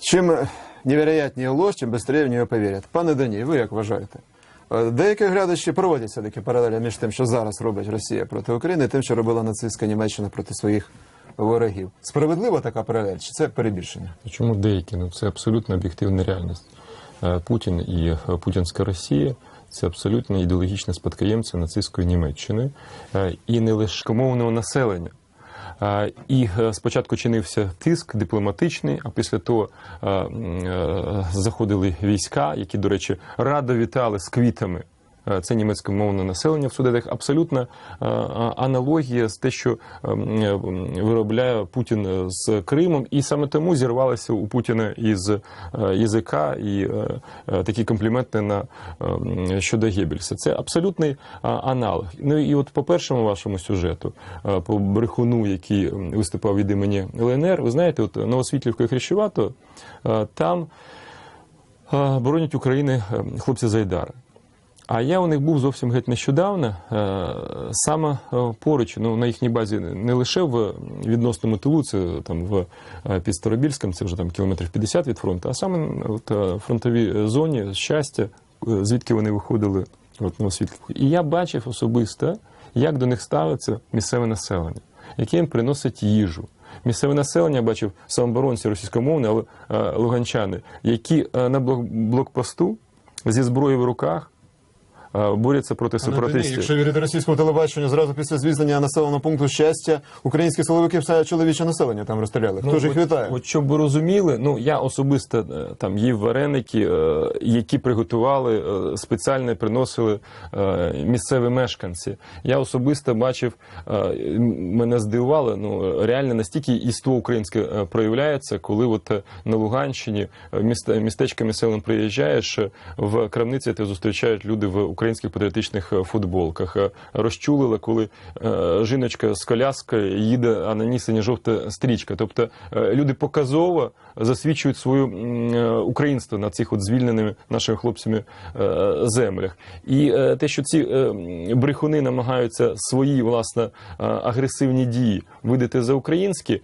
Чим невероятніше ложь, тим швидше в нього повірять. Пане Даній, ви як вважаєте? Е, Деякі глядачі проводять все-таки паралелі між тим, що зараз робить Росія проти України, і тим, що робила нацистська Німеччина проти своїх ворогів. Справедлива така паралель, чи це перебільшення? Чому деякі? Ну це абсолютно об'єктивна реальність. Е, Путін і е, путінська Росія це абсолютно ідеологічні спадкоємці нацистської Німеччини і не лише мовного населення. І е, спочатку чинився тиск дипломатичний, а після того е, е, заходили війська, які, до речі, радо вітали з квітами. Е, Це німецькомовне населення в судетах. Абсолютна е, аналогія з те, що е, м, е, виробляє Путін з Кримом, і саме тому зірвалося у Путіна із язика і такі компліменти на е, щодо Геббельса. Це абсолютний аналог. Ну і от по першому вашому сюжету, по брехуну, який виступав від імені ЛНР, ви знаєте, от Новосвітлівка Хрещувато, там боронять України е, хлопці з Айдара. А я у них був зовсім геть нещодавно, е, саме е, поруч, ну на їхній базі не лише в відносному тилу, це там в е, під це вже там кілометрів 50 від фронту, а саме е, фронтовій зоні щастя, звідки вони виходили от, на світлку. І я бачив особисто, як до них ставиться місцеве населення, яке їм приносить їжу. Місцеве населення бачив самоборонці російськомовні, але луганчани, які на блокпосту зі зброєю в руках борються проти сепаратистів. Якщо вірити російському телебаченню, зразу після звільнення населеного пункту щастя, українські силовики все чоловіче населення там розстріляли. Хто ж їх Ну, от, вітає? От щоб ви розуміли, ну я особисто е, там їв вареники, е, які приготували е, спеціально приносили е, місцеві мешканці. Я особисто бачив, е, мене здивувало. Ну реально настільки іство українське е, проявляється, коли от е, на Луганщині е, місте, містечками селом приїжджаєш е, в крамниці, тебе зустрічають люди в українських патріотичних е, футболках. Е, Розчулили, коли е, жіночка з коляскою їде, а на ній синя жовта стрічка. Тобто люди показово засвідчують свою е, українство на цих от звільненими нашими хлопцями землях. І те, що ці брехуни намагаються свої власне агресивні дії видати за українські,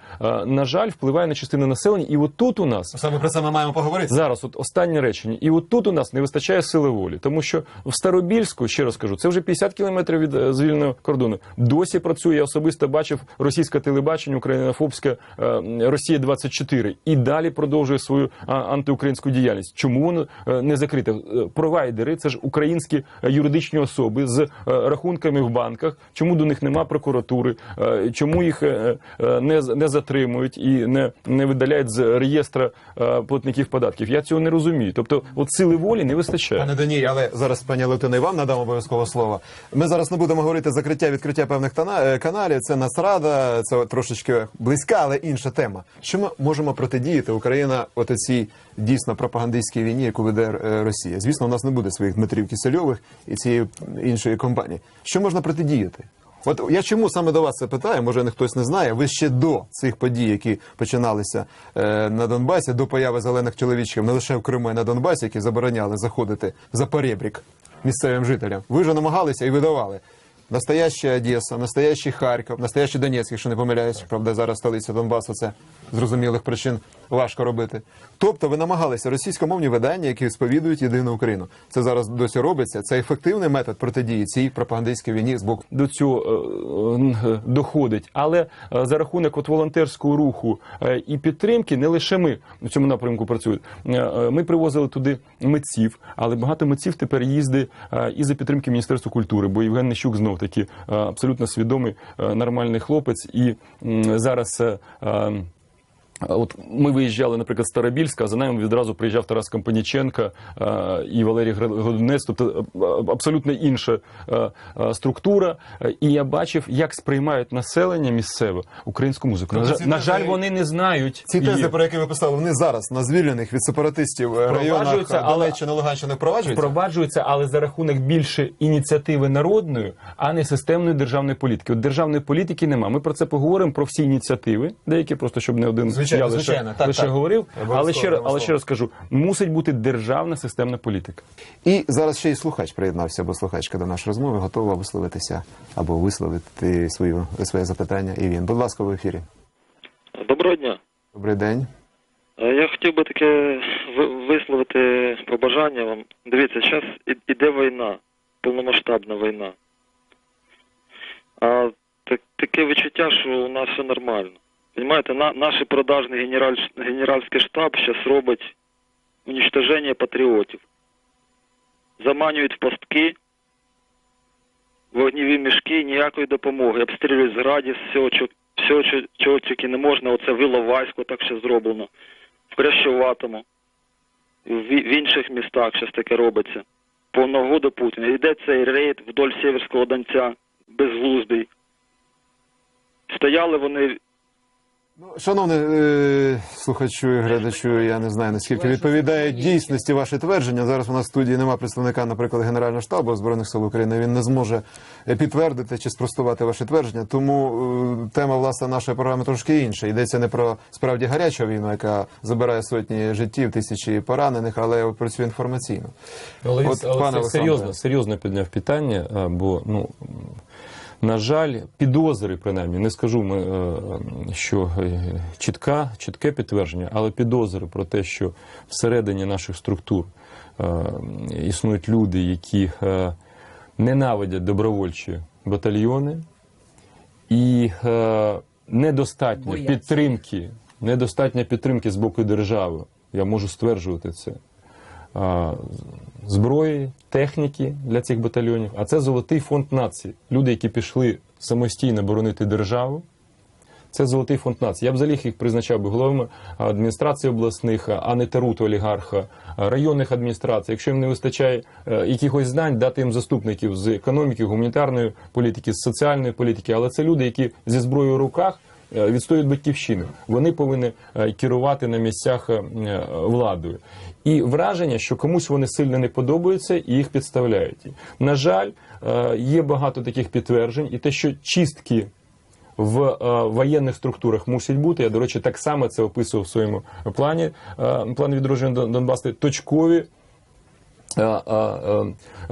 на жаль, впливає на частину населення. І от тут у нас Саме про це ми маємо поговорити. Зараз, от останнє речення, і от тут у нас не вистачає сили волі, тому що в Старобільську, ще раз кажу, це вже 50 кілометрів від е, звільненого кордону. Досі працює. Я особисто бачив російське телебачення, українофобське е, Росія 24 і далі продовжує свою антиукраїнську діяльність. Чому воно е, не закрите? Провайдери це ж українські юридичні особи з рахунками в банках. Чому до них нема прокуратури? Чому їх не, не затримують і не, не видаляють з реєстра платників податків? Я цього не розумію. Тобто, от сили волі не вистачає. Пане Даній, але зараз пані Левтина і вам надам обов'язково слово. Ми зараз не будемо говорити закриття відкриття певних е, каналів. Це Нацрада, це трошечки близька, але інша тема. Що ми можемо протидіяти Україна от цій дійсно пропагандистській війні, яку веде е, Росія? Звісно, у нас не буде своїх Дмитрів Кисельових і цієї іншої компанії. Що можна протидіяти? От я чому саме до вас це питаю? Може, не хтось не знає. Ви ще до цих подій, які починалися е, на Донбасі, до появи зелених чоловічків, не лише в Криму, а й на Донбасі, які забороняли заходити за поребрік місцевим жителям. Ви вже намагалися і видавали. Настояща Одеса, настоящий Харків, настоящий Донецьк, якщо не помиляюсь, правда, зараз столиця Донбасу, це з зрозумілих причин важко робити. Тобто ви намагалися російськомовні видання, які сповідують єдину Україну. Це зараз досі робиться. Це ефективний метод протидії цій пропагандистській війні з боку до цього е, е, доходить. Але е, за рахунок от волонтерського руху е, і підтримки не лише ми в цьому напрямку працюють. Е, е, Ми привозили туди митців, але багато митців тепер їздить е, і за підтримки Міністерства культури, бо Євген Нещук знов таки е, абсолютно свідомий е, нормальний хлопець. І зараз. От ми виїжджали, наприклад, з Старобільська, а за нами відразу приїжджав Тарас Компаніченко е, і Валерій Годунець, тобто е, абсолютно інша е, структура. І я бачив, як сприймають населення місцеве українську музику. На, Тобто на жаль, вони не знають. Ці тези, про які ви писали, вони зараз на звільнених від сепаратистів районах Донеччини, Луганщини впроваджуються? Впроваджуються, але за рахунок більше ініціативи народної, а не системної державної політики. От державної політики нема. Ми про це поговоримо про всі ініціативи, деякі просто щоб не один Звичайно, я лише, звичайно. Так, лише так. говорив. Обов'язково, Але ще раз, але ще раз кажу, мусить бути державна системна політика. І зараз ще й слухач приєднався, або слухачка до нашої розмови, готова висловитися або висловити свою, своє запитання. І він, будь ласка, в ефірі. Доброго дня. Добрий день. Е, Я хотів би таке висловити побажання вам. Дивіться, зараз іде війна, повномасштабна війна. А так, таке відчуття, що у нас все нормально. Понимаєте, на, наш продажний генераль, генеральський штаб зараз робить уничтоження патріотів. Заманюють в пастки, вогневі мішки, ніякої допомоги. Обстрілюють з градів, всього, всього, чо- чого тільки не можна. Оце в Іловайську так ще зроблено, в Крещоватому, в, в інших містах зараз таке робиться. По нагоду Путіна. Йде цей рейд вдоль Сєверського Донця, безглуздий. Стояли вони Ну, шановний е, слухачу і глядачу, я не знаю наскільки відповідає дійсності ваше твердження. Зараз у нас в студії немає представника, наприклад, Генерального штабу збройних сил України. Він не зможе е, підтвердити чи спростувати ваше твердження. Тому е, тема власне нашої програми трошки інша. Йдеться не про справді гарячу війну, яка забирає сотні життів, тисячі поранених, але про цю інформаційну. Але, От, але пане це серйозно, серйозно підняв питання, а, бо ну. На жаль, підозри, принаймні, не скажу, ми, е, що е, чітка, чітке підтвердження, але підозри про те, що всередині наших структур е, існують люди, які е, ненавидять добровольчі батальйони, і е, недостатньо підтримки, недостатньо підтримки з боку держави. Я можу стверджувати це. Зброї, техніки для цих батальйонів, а це золотий фонд нації. Люди, які пішли самостійно боронити державу. Це золотий фонд нації. Я б взагалі їх призначав би головами адміністрації обласних, а не таруту олігарха, районних адміністрацій. Якщо їм не вистачає е, якихось знань, дати їм заступників з економіки, гуманітарної політики, з соціальної політики. Але це люди, які зі зброєю в руках відстоюють батьківщину. Вони повинні е, керувати на місцях е, владою. І враження, що комусь вони сильно не подобаються і їх підставляють. На жаль, е, є багато таких підтверджень, і те, що чистки в е, воєнних структурах мусять бути. Я, до речі, так само це описував в своєму плані, е, плані відродження Дон- Донбасу, точкові е, е, е,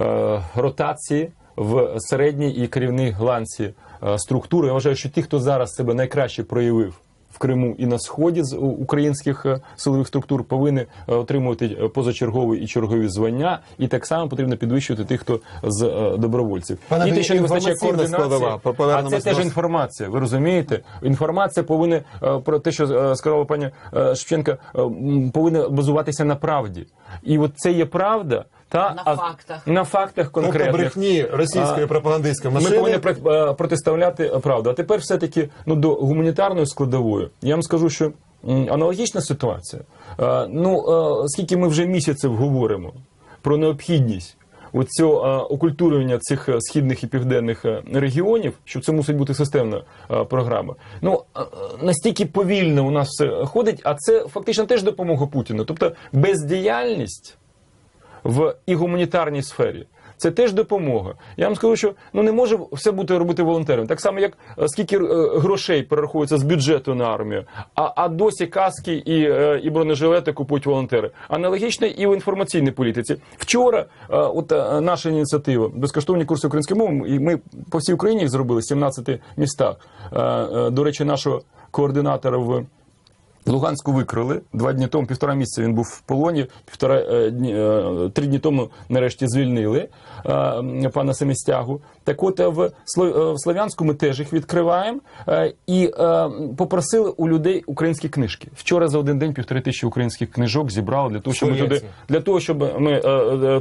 е, ротації в середній і керівній ланці е, структури. Я вважаю, що ті, хто зараз себе найкраще проявив. В Криму і на сході з українських е, силових структур повинні е, отримувати позачергові і чергові звання, і так само потрібно підвищувати тих, хто з добровольців. Пане і те, що не вистачає координації, складова. а це теж інформація. Ви розумієте? Інформація повинна про те, що сказала пані Шевченка, повинна базуватися на правді. І от це є правда, та На а- фактах. на фактах Тобто брехні російської пропагандистської Ми повинні е, протиставляти правду. А тепер все-таки ну, до гуманітарної складової. Я вам скажу, що аналогічна ситуація. Е, Ну, е, скільки ми вже місяців говоримо про необхідність оцього е, окультурювання цих е, східних і південних е, регіонів, що це мусить бути системна е, програма. Ну е, е, настільки повільно у нас все ходить, а це фактично теж допомога Путіну. Тобто бездіяльність в і гуманітарній сфері. Це теж допомога. Я вам скажу, що ну не може все бути робити волонтером. Так само, як е, скільки е, грошей перераховується з бюджету на армію, а, а досі каски і, е, і бронежилети купують волонтери. Аналогічно і в інформаційній політиці. Вчора, от наша ініціатива, безкоштовні курси української мови, і ми по всій Україні їх зробили, 17 містах. До речі, нашого координатора в в Луганську викрили два дні тому, півтора місяця він був в полоні. Півтора е, дні е, три дні тому нарешті звільнили е, пана Семістягу. Так от в Сло- Слов'янську ми теж їх відкриваємо і попросили у людей українські книжки. Вчора за один день півтори тисячі українських книжок зібрали для того, щоб ми туди для того, щоб ми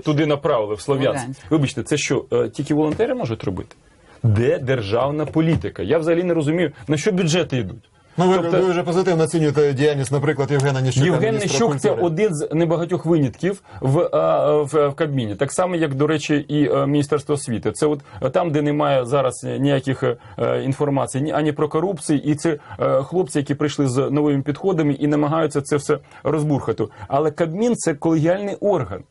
туди направили в Слов'янськ. Вибачте, це що тільки волонтери можуть робити? Де державна політика? Я взагалі не розумію на що бюджети йдуть. Ну, ви, Тобто- ви вже позитивно оцінюєте діяльність, наприклад, Євгена Ніщука. Євген Нищук це один з небагатьох винятків в, в, в Кабміні. Так само, як, до речі, і е, Міністерство освіти. Це от е, там, де немає зараз ніяких е, інформацій ні ані про корупцію, і це е, хлопці, які прийшли з новими підходами і намагаються це все розбурхати. Але Кабмін це колегіальний орган.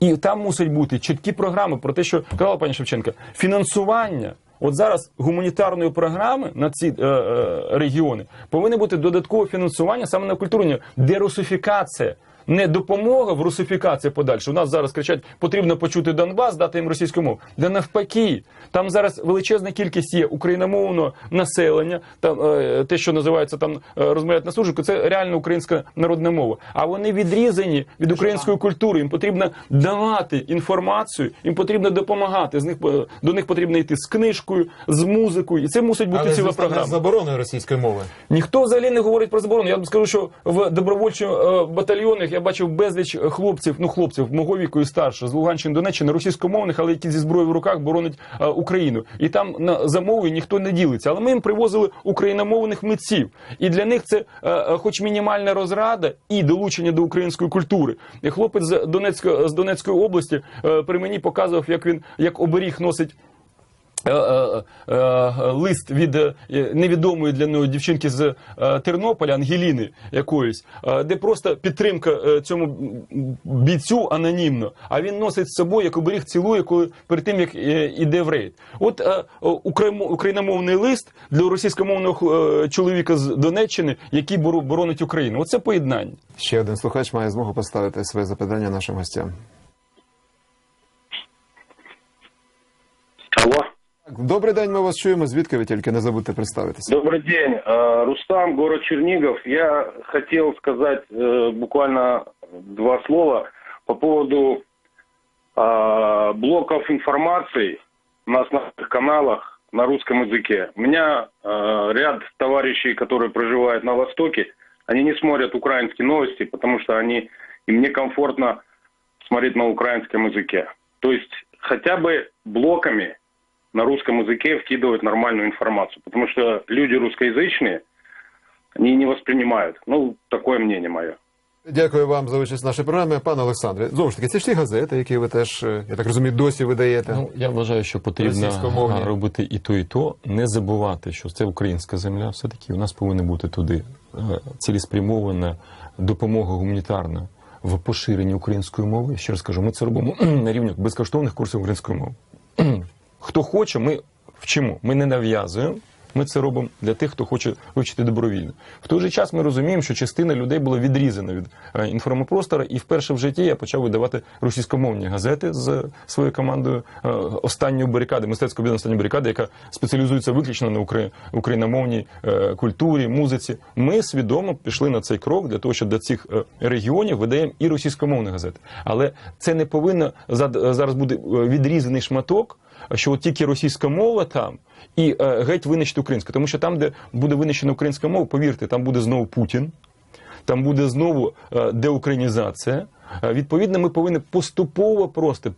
І там мусять бути чіткі програми про те, що казала пані Шевченка, фінансування. От зараз гуманітарної програми на ці е, е, регіони повинно бути додаткове фінансування саме на культурні. Дерусифікація не допомога в русифікації подальше. У нас зараз кричать, потрібно почути Донбас, дати їм російську мову. Да навпаки, там зараз величезна кількість є україномовного населення, там е, те, що називається там е, розмовляють на суржику, це реально українська народна мова. А вони відрізані від української культури. Їм потрібно давати інформацію, їм потрібно допомагати. З них е, до них потрібно йти з книжкою, з музикою, і це мусить бути Але ціла програма. забороною російської мови. Ніхто взагалі не говорить про заборону. Я вам скажу, що в добровольчих батальйонах я бачив безліч хлопців, ну хлопців мого віку і старше з Луганщини, Донеччини, російськомовних, але які зі зброєю в руках боронять е, Україну. І там на за ніхто не ділиться. Але ми їм привозили україномовних митців, і для них це, е, е, хоч мінімальна розрада і долучення до української культури. І хлопець з Донецької з Донецької області е, при мені показував, як він як оберіг носить. Е, е, е, лист від невідомої для нього дівчинки з Тернополя Ангеліни якоїсь, де просто підтримка цьому бійцю анонімно, а він носить з собою як оберіг цілує, коли перед тим як іде в рейд. От україномовний лист для російськомовного чоловіка з Донеччини, який боронить Україну. Оце поєднання. Ще один слухач має змогу поставити своє запитання нашим гостям. Добрий день, ми вас чуємо. Звідки ви тільки не забудьте представитися? Добрый день. Э, Рустам, город Чернигов. Я хотел сказать э, буквально два слова по поводу э, блоков информации на основных каналах на русском языке. У меня э, ряд товарищей, которые проживают на Востоке, они не смотрят украинские новости, потому что они, им некомфортно смотреть на украинском языке. То есть хотя бы блоками на русском языке вкидывать нормальную информацию. Потому что люди русскоязычные, они не воспринимают. Ну, такое мнение мое. Дякую вам за участь в нашій програмі, пане Олександре. Знову ж таки, це ж ті газети, які ви теж, е, я так розумію, досі видаєте. Ну я вважаю, що потрібно Російськомовні. а, робити і то, і то. Не забувати, що це українська земля. Все таки у нас повинна бути туди е, цілеспрямована допомога гуманітарна в поширенні української мови. Ще раз кажу, ми це робимо на рівні безкоштовних курсів української мови. Хто хоче, ми вчимо. Ми не нав'язуємо. Ми це робимо для тих, хто хоче вивчити добровільно. В той же час ми розуміємо, що частина людей була відрізана від е, інформопростора, і вперше в житті я почав видавати російськомовні газети з своєю командою е, останньої барикади, мистецького об'єднання останньої барикади, яка спеціалізується виключно на україномовній е, культурі, музиці. Ми свідомо пішли на цей крок для того, щоб до цих регіонів видаємо і російськомовні газети. Але це не повинно зараз буде відрізаний шматок що от тільки російська мова там і е, геть винищити українська. Тому що там, де буде винищена українська мова, повірте, там буде знову Путін, там буде знову е, деукраїнізація. Е, Відповідно, ми повинні поступово просто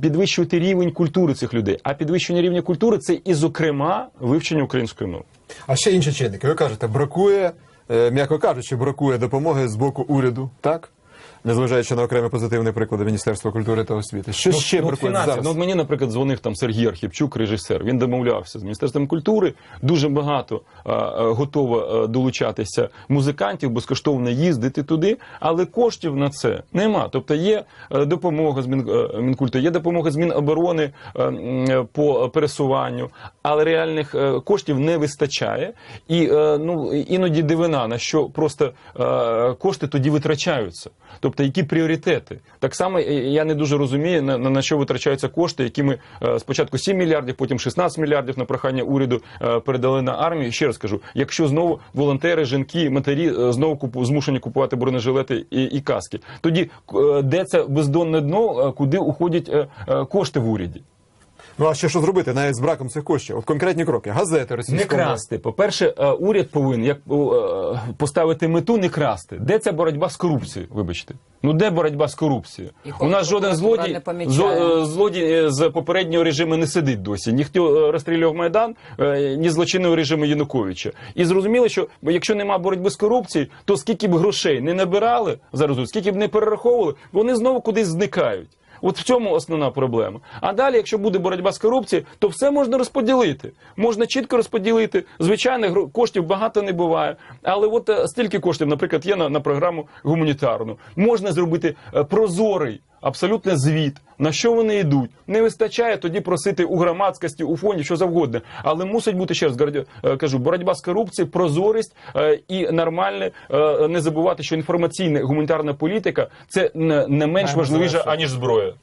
підвищувати рівень культури цих людей. А підвищення рівня культури це і, зокрема, вивчення української мови. А ще інші чинники. Ви кажете, бракує, м'яко кажучи, бракує допомоги з боку уряду, так? Незважаючи на окремі позитивні приклади Міністерства культури та освіти. Що ще бракує фінансів. зараз? Ну, мені, наприклад, дзвонив там Сергій Архіпчук, режисер. Він домовлявся з міністерством культури. Дуже багато а, готово долучатися музикантів, безкоштовно їздити туди, але коштів на це нема. Тобто є е, допомога з е, Мінкульту, є допомога з Міноборони е, по пересуванню, але реальних коштів не вистачає. І ну іноді дивина на що просто кошти тоді витрачаються. Тобто, які пріоритети? Так само е, я не дуже розумію, на, на, що витрачаються кошти, які ми е, спочатку 7 мільярдів, потім 16 мільярдів на прохання уряду е, передали на армію. Ще раз кажу, якщо знову волонтери, жінки, матері е, знову купу, змушені купувати бронежилети і, і каски, тоді е, де це бездонне дно, е, куди уходять е, е, кошти в уряді? Ну а ще що зробити навіть з браком цих коштів? От конкретні кроки. Газети Не російськомовні. красти. По-перше, е, уряд повинен як е, поставити мету не красти. Де ця боротьба з корупцією? Вибачте. Ну де боротьба з корупцією? І У нас жоден прокуратура злодій не помічає. зо- е, злодій е, з попереднього режиму не сидить досі. Ніхто е, розстрілював майдан, е, ні злочинного режиму Януковича. І зрозуміло, що якщо немає боротьби з корупцією, то скільки б грошей не набирали зараз, скільки б не перераховували, вони знову кудись зникають. От в цьому основна проблема. А далі, якщо буде боротьба з корупцією, то все можна розподілити. Можна чітко розподілити. Звичайно, коштів багато не буває. Але от е, стільки коштів, наприклад, є на, на програму гуманітарну. Можна зробити е, прозорий абсолютно звіт, на що вони йдуть. Не вистачає тоді просити у громадськості, у фонді, що завгодно. Але мусить бути ще раз е, кажу, боротьба з корупцією, прозорість е, і нормальне е, не забувати, що інформаційна гуманітарна політика це не, менш важливіше аніж зброя.